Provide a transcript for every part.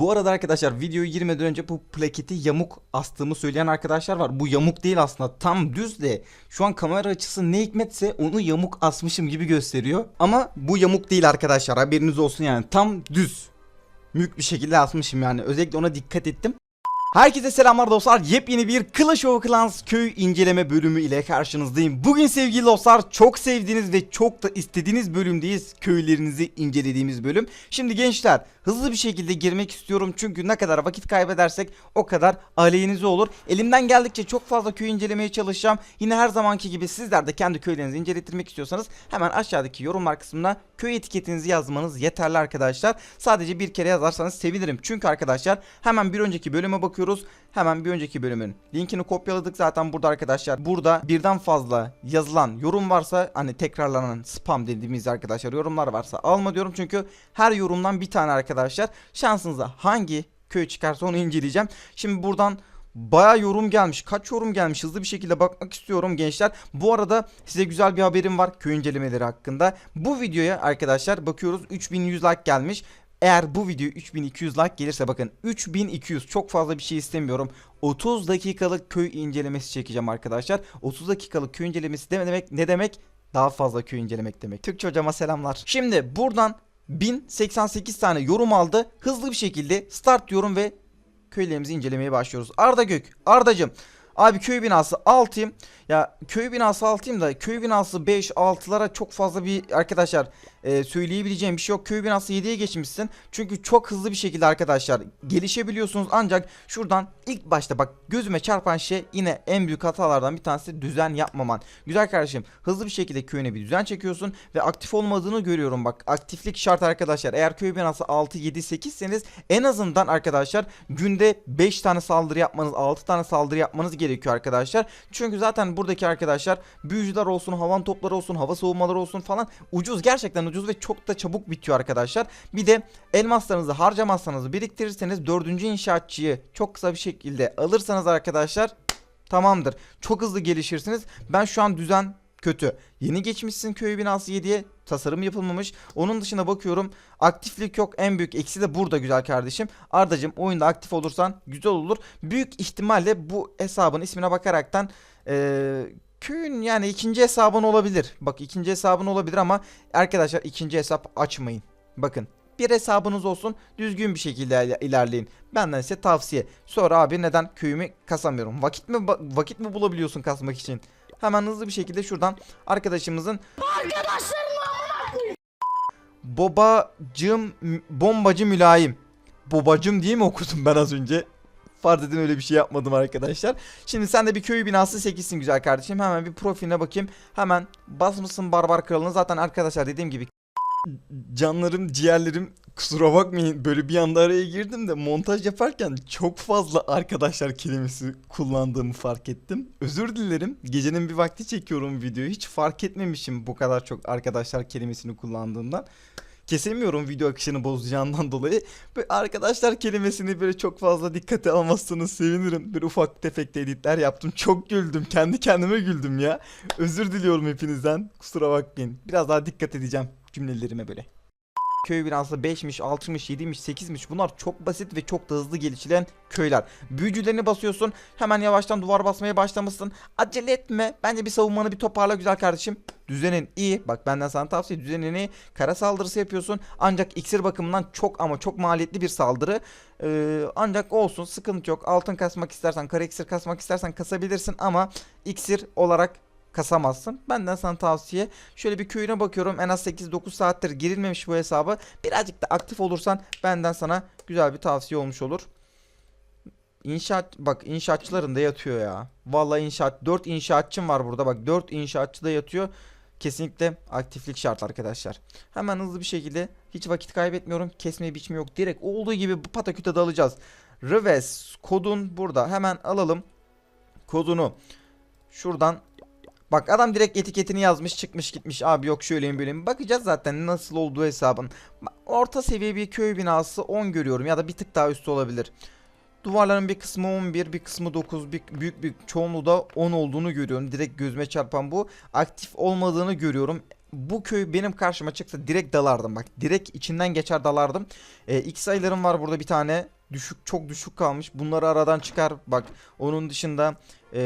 Bu arada arkadaşlar videoyu girmeden önce bu plaketi yamuk astığımı söyleyen arkadaşlar var. Bu yamuk değil aslında tam düz de şu an kamera açısı ne hikmetse onu yamuk asmışım gibi gösteriyor. Ama bu yamuk değil arkadaşlar haberiniz olsun yani tam düz. Mülk bir şekilde asmışım yani özellikle ona dikkat ettim. Herkese selamlar dostlar. Yepyeni bir Clash of Clans köy inceleme bölümü ile karşınızdayım. Bugün sevgili dostlar çok sevdiğiniz ve çok da istediğiniz bölümdeyiz. Köylerinizi incelediğimiz bölüm. Şimdi gençler hızlı bir şekilde girmek istiyorum. Çünkü ne kadar vakit kaybedersek o kadar aleyhinize olur. Elimden geldikçe çok fazla köy incelemeye çalışacağım. Yine her zamanki gibi sizler de kendi köylerinizi incelettirmek istiyorsanız hemen aşağıdaki yorumlar kısmına köy etiketinizi yazmanız yeterli arkadaşlar. Sadece bir kere yazarsanız sevinirim. Çünkü arkadaşlar hemen bir önceki bölüme bakıyoruz. Hemen bir önceki bölümün linkini kopyaladık zaten burada arkadaşlar. Burada birden fazla yazılan yorum varsa hani tekrarlanan spam dediğimiz arkadaşlar yorumlar varsa alma diyorum. Çünkü her yorumdan bir tane arkadaşlar şansınıza hangi köy çıkarsa onu inceleyeceğim. Şimdi buradan Baya yorum gelmiş. Kaç yorum gelmiş? Hızlı bir şekilde bakmak istiyorum gençler. Bu arada size güzel bir haberim var köy incelemeleri hakkında. Bu videoya arkadaşlar bakıyoruz 3100 like gelmiş. Eğer bu video 3200 like gelirse bakın 3200 çok fazla bir şey istemiyorum. 30 dakikalık köy incelemesi çekeceğim arkadaşlar. 30 dakikalık köy incelemesi ne demek? Ne demek? Daha fazla köy incelemek demek. Türkçe hocama selamlar. Şimdi buradan 1088 tane yorum aldı. Hızlı bir şekilde start diyorum ve köylerimizi incelemeye başlıyoruz. Arda Gök, Ardacım. Abi köy binası 6'yım. Ya köy binası 6'yım da köy binası 5 6'lara çok fazla bir arkadaşlar e, söyleyebileceğim bir şey yok. Köy binası 7'ye geçmişsin. Çünkü çok hızlı bir şekilde arkadaşlar gelişebiliyorsunuz. Ancak şuradan ilk başta bak gözüme çarpan şey yine en büyük hatalardan bir tanesi düzen yapmaman. Güzel kardeşim hızlı bir şekilde köyüne bir düzen çekiyorsun ve aktif olmadığını görüyorum bak. Aktiflik şart arkadaşlar. Eğer köy binası 6 7 8 seniz en azından arkadaşlar günde 5 tane saldırı yapmanız 6 tane saldırı yapmanız gerekiyor arkadaşlar. Çünkü zaten buradaki arkadaşlar büyücüler olsun, havan topları olsun, hava savunmaları olsun falan ucuz gerçekten ucuz ve çok da çabuk bitiyor arkadaşlar. Bir de elmaslarınızı harcamazsanız biriktirirseniz dördüncü inşaatçıyı çok kısa bir şekilde alırsanız arkadaşlar tamamdır. Çok hızlı gelişirsiniz. Ben şu an düzen kötü. Yeni geçmişsin köy binası 7'ye tasarım yapılmamış. Onun dışına bakıyorum aktiflik yok. En büyük eksi de burada güzel kardeşim. Ardacım oyunda aktif olursan güzel olur. Büyük ihtimalle bu hesabın ismine bakaraktan eee köyün yani ikinci hesabın olabilir. Bak ikinci hesabın olabilir ama arkadaşlar ikinci hesap açmayın. Bakın bir hesabınız olsun düzgün bir şekilde iler- ilerleyin. Benden size tavsiye. Sonra abi neden köyümü kasamıyorum? Vakit mi vakit mi bulabiliyorsun kasmak için? Hemen hızlı bir şekilde şuradan arkadaşımızın Bobacım bombacı mülayim. Bobacım diye mi okudum ben az önce? Farz edin öyle bir şey yapmadım arkadaşlar. Şimdi sen de bir köy binası 8'sin güzel kardeşim. Hemen bir profiline bakayım. Hemen basmışsın barbar kralını. Zaten arkadaşlar dediğim gibi canlarım, ciğerlerim kusura bakmayın böyle bir anda araya girdim de montaj yaparken çok fazla arkadaşlar kelimesi kullandığımı fark ettim. Özür dilerim. Gecenin bir vakti çekiyorum videoyu. Hiç fark etmemişim bu kadar çok arkadaşlar kelimesini kullandığımdan. Kesemiyorum video akışını bozacağından dolayı. Böyle arkadaşlar kelimesini böyle çok fazla dikkate almazsanız sevinirim. Bir ufak tefek editler yaptım. Çok güldüm. Kendi kendime güldüm ya. Özür diliyorum hepinizden. Kusura bakmayın. Biraz daha dikkat edeceğim cümlelerime böyle. Köy binası 5'miş, 6'mış, 7'miş, 8'miş bunlar çok basit ve çok da hızlı gelişilen köyler. Büyücülerini basıyorsun hemen yavaştan duvar basmaya başlamışsın. Acele etme bence bir savunmanı bir toparla güzel kardeşim. Düzenin iyi bak benden sana tavsiye düzenin iyi. Kara saldırısı yapıyorsun ancak iksir bakımından çok ama çok maliyetli bir saldırı. Ee, ancak olsun sıkıntı yok. Altın kasmak istersen kara iksir kasmak istersen kasabilirsin ama iksir olarak kasamazsın. Benden sana tavsiye. Şöyle bir köyüne bakıyorum. En az 8-9 saattir girilmemiş bu hesabı. Birazcık da aktif olursan benden sana güzel bir tavsiye olmuş olur. İnşaat bak inşaatçıların da yatıyor ya. Vallahi inşaat 4 inşaatçım var burada. Bak 4 inşaatçı da yatıyor. Kesinlikle aktiflik şart arkadaşlar. Hemen hızlı bir şekilde hiç vakit kaybetmiyorum. Kesme biçimi yok. Direkt olduğu gibi pataküte dalacağız. Reves kodun burada. Hemen alalım kodunu. Şuradan Bak adam direkt etiketini yazmış çıkmış gitmiş abi yok şöyleyim böyleyim. Bakacağız zaten nasıl olduğu hesabın. Orta seviye bir köy binası 10 görüyorum ya da bir tık daha üstü olabilir. Duvarların bir kısmı 11 bir kısmı 9 bir, büyük bir çoğunluğu da 10 olduğunu görüyorum. Direkt gözüme çarpan bu. Aktif olmadığını görüyorum. bu köy benim karşıma çıksa direkt dalardım bak. Direkt içinden geçer dalardım. E, X sayılarım var burada bir tane. Düşük çok düşük kalmış. Bunları aradan çıkar. Bak onun dışında e,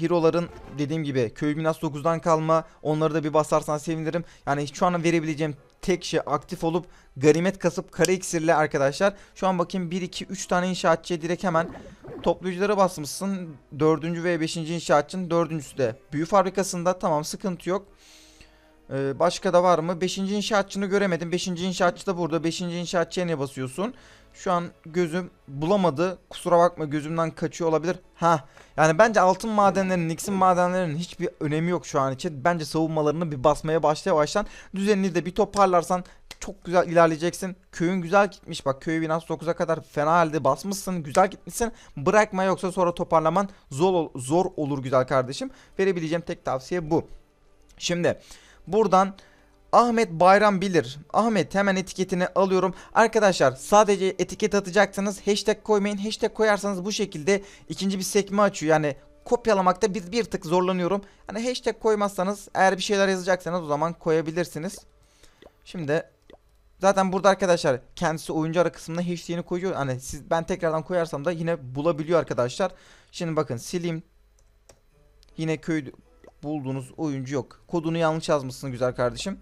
hero'ların dediğim gibi köy binası 9'dan kalma. Onları da bir basarsan sevinirim. Yani şu an verebileceğim tek şey aktif olup ganimet kasıp kare iksirle arkadaşlar. Şu an bakayım 1 2 3 tane inşaatçıya direkt hemen toplayıcılara basmışsın. 4. ve 5. inşaatçının 4.sü de büyü fabrikasında tamam sıkıntı yok. Ee, başka da var mı? 5. inşaatçını göremedim. 5. inşaatçı da burada. 5. inşaatçıya ne basıyorsun? Şu an gözüm bulamadı. Kusura bakma gözümden kaçıyor olabilir. Ha. Yani bence altın madenlerinin, Nix'in madenlerinin hiçbir önemi yok şu an için. Bence savunmalarını bir basmaya başlaya baştan düzenini de bir toparlarsan çok güzel ilerleyeceksin. Köyün güzel gitmiş. Bak köyü binası 9'a kadar fena halde basmışsın. Güzel gitmişsin. Bırakma yoksa sonra toparlaman zor, zor olur güzel kardeşim. Verebileceğim tek tavsiye bu. Şimdi buradan Ahmet Bayram bilir. Ahmet hemen etiketini alıyorum. Arkadaşlar sadece etiket atacaksınız. Hashtag koymayın. Hashtag koyarsanız bu şekilde ikinci bir sekme açıyor. Yani kopyalamakta bir, bir tık zorlanıyorum. Hani hashtag koymazsanız eğer bir şeyler yazacaksanız o zaman koyabilirsiniz. Şimdi zaten burada arkadaşlar kendisi oyuncu ara kısmına hashtag'ini koyuyor. Hani siz ben tekrardan koyarsam da yine bulabiliyor arkadaşlar. Şimdi bakın sileyim. Yine köy bulduğunuz oyuncu yok. Kodunu yanlış yazmışsın güzel kardeşim.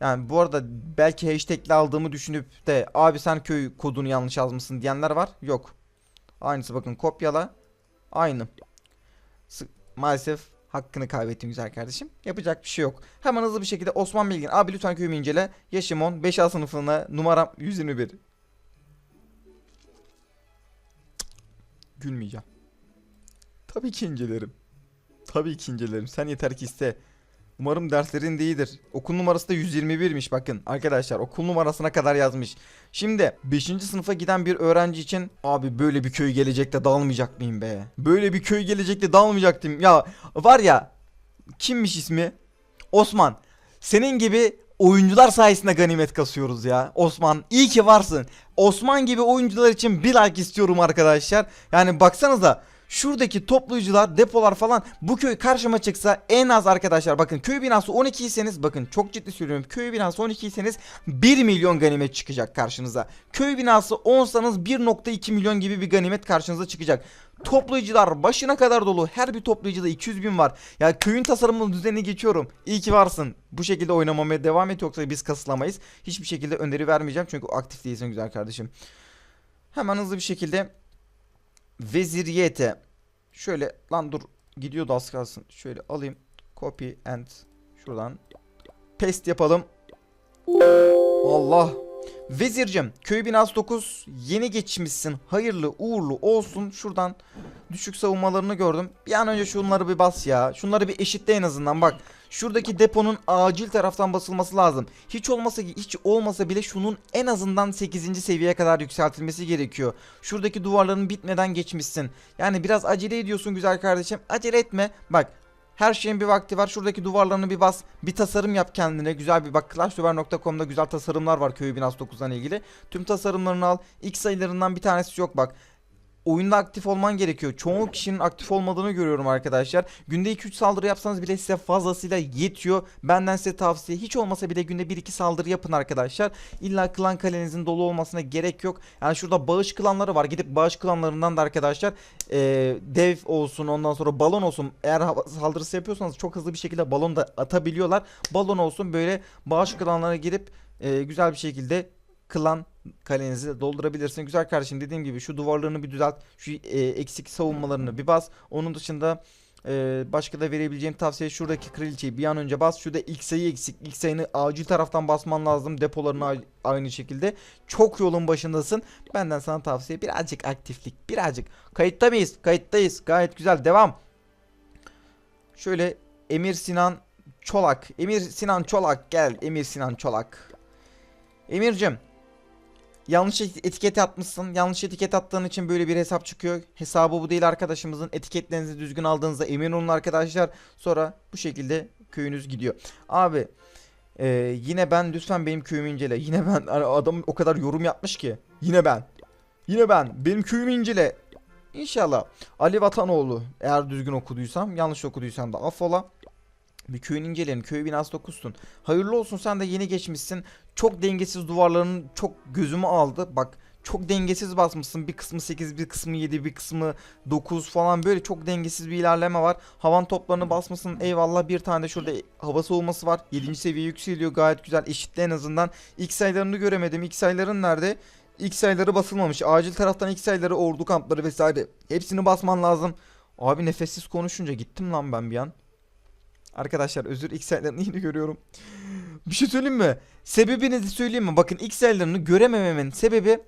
Yani bu arada belki hashtag'le aldığımı düşünüp de abi sen köy kodunu yanlış yazmışsın diyenler var. Yok. Aynısı bakın kopyala. Aynı. Maalesef hakkını kaybettin güzel kardeşim. Yapacak bir şey yok. Hemen hızlı bir şekilde Osman Bilgin. Abi lütfen köyümü incele. Yaşım 10. 5A sınıfına numaram 121. Cık. Gülmeyeceğim. Tabii ki incelerim. Tabii ki incelerim. Sen yeter ki iste. Umarım derslerin de iyidir. Okul numarası da 121'miş bakın. Arkadaşlar okul numarasına kadar yazmış. Şimdi 5. sınıfa giden bir öğrenci için abi böyle bir köy gelecekte dalmayacak mıyım be? Böyle bir köy gelecekte dalmayacaktım. Ya var ya kimmiş ismi? Osman. Senin gibi oyuncular sayesinde ganimet kasıyoruz ya. Osman iyi ki varsın. Osman gibi oyuncular için bir like istiyorum arkadaşlar. Yani baksanıza Şuradaki toplayıcılar, depolar falan bu köy karşıma çıksa en az arkadaşlar bakın köy binası 12 iseniz bakın çok ciddi söylüyorum köy binası 12 iseniz 1 milyon ganimet çıkacak karşınıza. Köy binası 10'sanız 1.2 milyon gibi bir ganimet karşınıza çıkacak. Toplayıcılar başına kadar dolu. Her bir toplayıcıda 200 bin var. Ya köyün tasarımının düzenini geçiyorum. İyi ki varsın. Bu şekilde oynamamaya devam et yoksa biz kasılamayız. Hiçbir şekilde öneri vermeyeceğim çünkü aktif değilsin güzel kardeşim. Hemen hızlı bir şekilde Veziriyete. Şöyle lan dur gidiyordu az kalsın. Şöyle alayım. Copy and şuradan paste yapalım. Allah. Vezircim köy binası 9 yeni geçmişsin. Hayırlı uğurlu olsun. Şuradan düşük savunmalarını gördüm. Bir an önce şunları bir bas ya. Şunları bir eşitle en azından bak. Şuradaki deponun acil taraftan basılması lazım. Hiç olmasa hiç olmasa bile şunun en azından 8. seviyeye kadar yükseltilmesi gerekiyor. Şuradaki duvarların bitmeden geçmişsin. Yani biraz acele ediyorsun güzel kardeşim. Acele etme. Bak her şeyin bir vakti var. Şuradaki duvarlarını bir bas. Bir tasarım yap kendine. Güzel bir bak clashduvar.com'da güzel tasarımlar var köy binası 9'dan ilgili. Tüm tasarımlarını al. X sayılarından bir tanesi yok bak. Oyunda aktif olman gerekiyor. Çoğu kişinin aktif olmadığını görüyorum arkadaşlar. Günde 2-3 saldırı yapsanız bile size fazlasıyla yetiyor. Benden size tavsiye. Hiç olmasa bile günde 1-2 saldırı yapın arkadaşlar. İlla klan kalenizin dolu olmasına gerek yok. Yani şurada bağış klanları var. Gidip bağış klanlarından da arkadaşlar e, dev olsun ondan sonra balon olsun. Eğer saldırısı yapıyorsanız çok hızlı bir şekilde balon da atabiliyorlar. Balon olsun böyle bağış klanlara girip e, güzel bir şekilde klan kalenizi doldurabilirsin. Güzel kardeşim dediğim gibi şu duvarlarını bir düzelt. Şu e, eksik savunmalarını bir bas. Onun dışında e, başka da verebileceğim tavsiye şuradaki kraliçeyi bir an önce bas. Şurada sayı eksik. Sayını acil taraftan basman lazım. Depolarını aynı şekilde. Çok yolun başındasın. Benden sana tavsiye birazcık aktiflik. Birazcık. Kayıtta mıyız? Kayıttayız. Gayet güzel. Devam. Şöyle Emir Sinan Çolak. Emir Sinan Çolak gel. Emir Sinan Çolak. Emir'cim Yanlış et- etiket atmışsın. Yanlış etiket attığın için böyle bir hesap çıkıyor. Hesabı bu değil arkadaşımızın. Etiketlerinizi düzgün aldığınızda emin olun arkadaşlar. Sonra bu şekilde köyünüz gidiyor. Abi e, yine ben lütfen benim köyümü incele. Yine ben adam o kadar yorum yapmış ki. Yine ben. Yine ben. Benim köyümü incele. İnşallah. Ali Vatanoğlu eğer düzgün okuduysam yanlış okuduysam da affola. Bir köyün inceleyelim. Köy binası 9'tun. Hayırlı olsun sen de yeni geçmişsin. Çok dengesiz duvarların çok gözümü aldı. Bak çok dengesiz basmışsın. Bir kısmı 8, bir kısmı 7, bir kısmı 9 falan böyle çok dengesiz bir ilerleme var. Havan toplarını basmasın. Eyvallah bir tane de şurada hava soğuması var. 7. seviye yükseliyor gayet güzel. Eşitli en azından. X sayılarını göremedim. X sayıların nerede? X sayıları basılmamış. Acil taraftan X sayıları ordu kampları vesaire. Hepsini basman lazım. Abi nefessiz konuşunca gittim lan ben bir an. Arkadaşlar özür sayılarını yine görüyorum. Bir şey söyleyeyim mi? Sebebini de söyleyeyim mi? Bakın sayılarını göremememin sebebi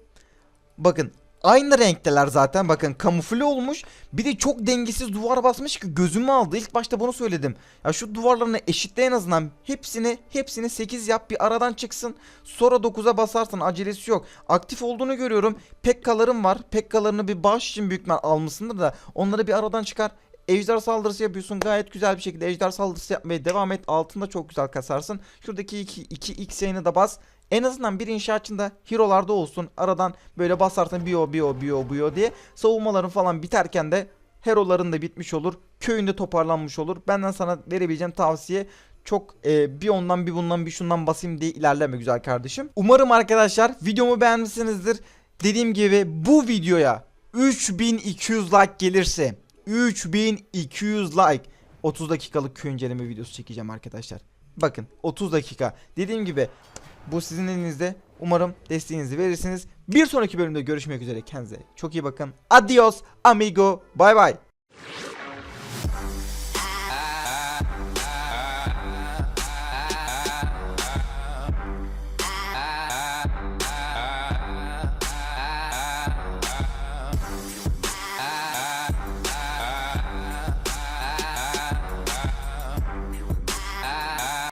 bakın aynı renkteler zaten. Bakın kamufle olmuş. Bir de çok dengesiz duvar basmış ki gözümü aldı. İlk başta bunu söyledim. Ya şu duvarlarını eşitle en azından. Hepsini hepsini 8 yap bir aradan çıksın. Sonra 9'a basarsın. Acelesi yok. Aktif olduğunu görüyorum. Pekkalarım var. Pekkalarını bir bağış için büyük almışsındır da onları bir aradan çıkar. Ejder saldırısı yapıyorsun. Gayet güzel bir şekilde ejder saldırısı yapmaya devam et. Altında çok güzel kasarsın. Şuradaki 2 2 x yayını da bas. En azından bir inşaatçında hero'larda olsun. Aradan böyle basarsın bio bio bio bio diye savunmaların falan biterken de hero'ların da bitmiş olur. Köyünde toparlanmış olur. Benden sana verebileceğim tavsiye çok e, bir ondan bir bundan bir şundan basayım diye ilerleme güzel kardeşim. Umarım arkadaşlar videomu beğenmişsinizdir. Dediğim gibi bu videoya 3200 like gelirse 3200 like 30 dakikalık köy inceleme videosu çekeceğim arkadaşlar. Bakın 30 dakika. Dediğim gibi bu sizin elinizde. Umarım desteğinizi verirsiniz. Bir sonraki bölümde görüşmek üzere. Kendinize çok iyi bakın. Adios amigo. Bye bye.